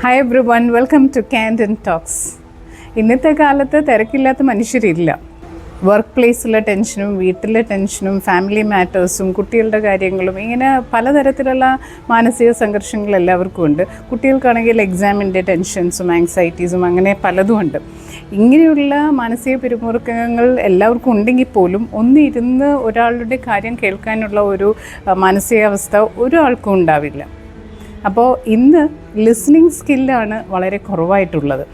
Hi everyone welcome to ക്യാൻഡൻ talks ഇന്നത്തെ കാലത്ത് തിരക്കില്ലാത്ത മനുഷ്യരില്ല. വർക്ക് പ്ലേസിലെ ടെൻഷനും വീട്ടിലെ ടെൻഷനും ഫാമിലി മാറ്റേഴ്സും കുട്ടികളുടെ കാര്യങ്ങളും ഇങ്ങനെ പലതരത്തിലുള്ള മാനസിക സംഘർഷങ്ങൾ എല്ലാവർക്കും ഉണ്ട്. കുട്ടികൾക്കാണെങ്കിൽ എക്സാമിന്റെ ടെൻഷൻസും ആങ്സൈറ്റീസും അങ്ങനെ പലതും ഉണ്ട്. ഇങ്ങനെയുള്ള മാനസിക പിരിമുറുക്കങ്ങൾ എല്ലാവർക്കും ഉണ്ടെങ്കിൽ പോലും ഒന്നിരുന്ന് ഒരാളുടെ കാര്യം കേൾക്കാനുള്ള ഒരു മാനസികാവസ്ഥ ഒരാൾക്കും ഉണ്ടാവില്ല. അപ്പോൾ ഇന്ന് ലിസ്ണിങ് സ്കില്ലാണ് വളരെ കുറവായിട്ടുള്ളത്.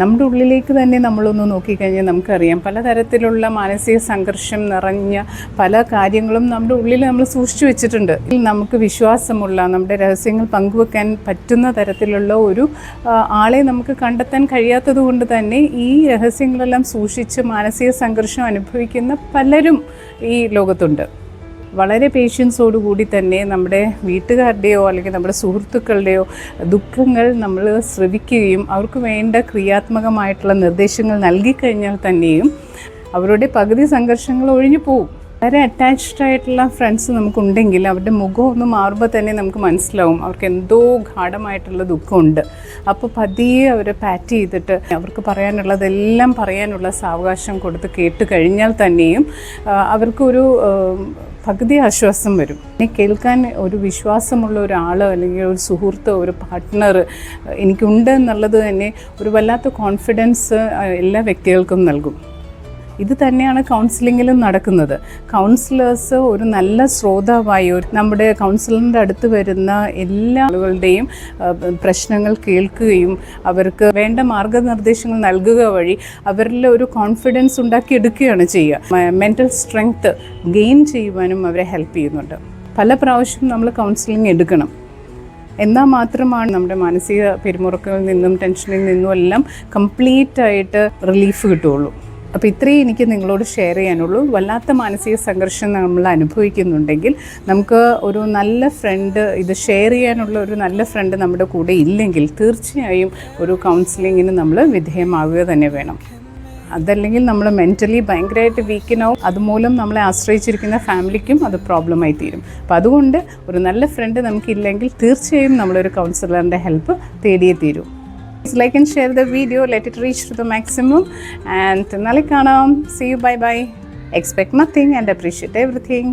നമ്മുടെ ഉള്ളിലേക്ക് തന്നെ നമ്മളൊന്ന് നോക്കിക്കഴിഞ്ഞാൽ നമുക്കറിയാം പലതരത്തിലുള്ള മാനസിക സംഘർഷം നിറഞ്ഞ പല കാര്യങ്ങളും നമ്മുടെ ഉള്ളിൽ നമ്മൾ സൂക്ഷിച്ചു വെച്ചിട്ടുണ്ട്. നമുക്ക് വിശ്വാസമുള്ള നമ്മുടെ രഹസ്യങ്ങൾ പങ്കുവെക്കാൻ പറ്റുന്ന തരത്തിലുള്ള ഒരു ആളെ നമുക്ക് കണ്ടെത്താൻ കഴിയാത്തത് കൊണ്ട് തന്നെ ഈ രഹസ്യങ്ങളെല്ലാം സൂക്ഷിച്ച് മാനസിക സംഘർഷം അനുഭവിക്കുന്ന പലരും ഈ ലോകത്തുണ്ട്. വളരെ പേഷ്യൻസോടുകൂടി തന്നെ നമ്മുടെ വീട്ടുകാരുടെയോ അല്ലെങ്കിൽ നമ്മുടെ സുഹൃത്തുക്കളുടെയോ ദുഃഖങ്ങൾ നമ്മൾ ശ്രവിക്കുകയും അവർക്ക് വേണ്ട ക്രിയാത്മകമായിട്ടുള്ള നിർദ്ദേശങ്ങൾ നൽകിക്കഴിഞ്ഞാൽ തന്നെയും അവരുടെ പകുതി സംഘർഷങ്ങൾ ഒഴിഞ്ഞു പോകും വളരെ അറ്റാച്ച്ഡ് ആയിട്ടുള്ള ഫ്രണ്ട്സ് നമുക്കുണ്ടെങ്കിൽ അവരുടെ മുഖം ഒന്ന് മാറുമ്പോൾ തന്നെ നമുക്ക് മനസ്സിലാവും അവർക്ക് എന്തോ ഗാഠമായിട്ടുള്ള ദുഃഖമുണ്ട്. അപ്പോൾ പതിയെ അവരെ പാറ്റ് ചെയ്തിട്ട് അവർക്ക് പറയാനുള്ളതെല്ലാം പറയാനുള്ള സാവകാശം കൊടുത്ത് കേട്ട് കഴിഞ്ഞാൽ തന്നെയും അവർക്കൊരു പകുതി ആശ്വാസം വരും. എന്നെ കേൾക്കാൻ ഒരു വിശ്വാസമുള്ള ഒരാൾ അല്ലെങ്കിൽ ഒരു സുഹൃത്ത് ഒരു പാർട്ട്ണർ എനിക്കുണ്ട് എന്നുള്ളത് തന്നെ ഒരു വല്ലാത്ത കോൺഫിഡൻസ് എല്ലാ വ്യക്തികൾക്കും നൽകും. ഇത് തന്നെയാണ് കൗൺസിലിങ്ങിലും നടക്കുന്നത്. കൗൺസിലേഴ്സ് ഒരു നല്ല ശ്രോതാവായി നമ്മുടെ കൗൺസിലറിന്റെ അടുത്ത് വരുന്ന എല്ലാ ആളുകളുടെയും പ്രശ്നങ്ങൾ കേൾക്കുകയും അവർക്ക് വേണ്ട മാർഗനിർദ്ദേശങ്ങൾ നൽകുക വഴി അവരിൽ ഒരു കോൺഫിഡൻസ് ഉണ്ടാക്കിയെടുക്കുകയാണ് ചെയ്യുക. മെന്റൽ സ്ട്രെങ്ത് ഗെയിൻ ചെയ്യുവാനും അവരെ ഹെൽപ്പ് ചെയ്യുന്നുണ്ട്. പല പ്രാവശ്യം നമ്മൾ കൗൺസിലിംഗ് എടുക്കണം. എന്നാൽ മാത്രമാണ് നമ്മുടെ മാനസിക പിരിമുറുക്കങ്ങളിൽ നിന്നും ടെൻഷനിൽ നിന്നും എല്ലാം കംപ്ലീറ്റ് ആയിട്ട് റിലീഫ് കിട്ടുകയുള്ളൂ. അപ്പോൾ ഇത്രയും എനിക്ക് നിങ്ങളോട് ഷെയർ ചെയ്യാനുള്ളൂ. വല്ലാത്ത മാനസിക സംഘർഷം നമ്മൾ അനുഭവിക്കുന്നുണ്ടെങ്കിൽ നമുക്ക് ഒരു നല്ല ഫ്രണ്ട് ഇത് ഷെയർ ചെയ്യാനുള്ള ഒരു നല്ല ഫ്രണ്ട് നമ്മുടെ കൂടെ ഇല്ലെങ്കിൽ തീർച്ചയായും ഒരു കൗൺസിലിങ്ങിന് നമ്മൾ വിധേയമാവുക തന്നെ വേണം. അതല്ലെങ്കിൽ നമ്മൾ മെന്റലി ഭയങ്കരമായിട്ട് വീക്കിനാവും അതുമൂലം നമ്മളെ ആശ്രയിച്ചിരിക്കുന്ന ഫാമിലിക്കും അത് പ്രോബ്ലമായി തീരും. അപ്പോൾ അതുകൊണ്ട് ഒരു നല്ല ഫ്രണ്ട് നമുക്കില്ലെങ്കിൽ തീർച്ചയായും നമ്മളൊരു കൗൺസിലറിന്റെ ഹെൽപ്പ് തേടിയേ തീരൂ. Like and share the video let it reach to the maximum and നാളെ കാണാം see you bye bye expect nothing and appreciate everything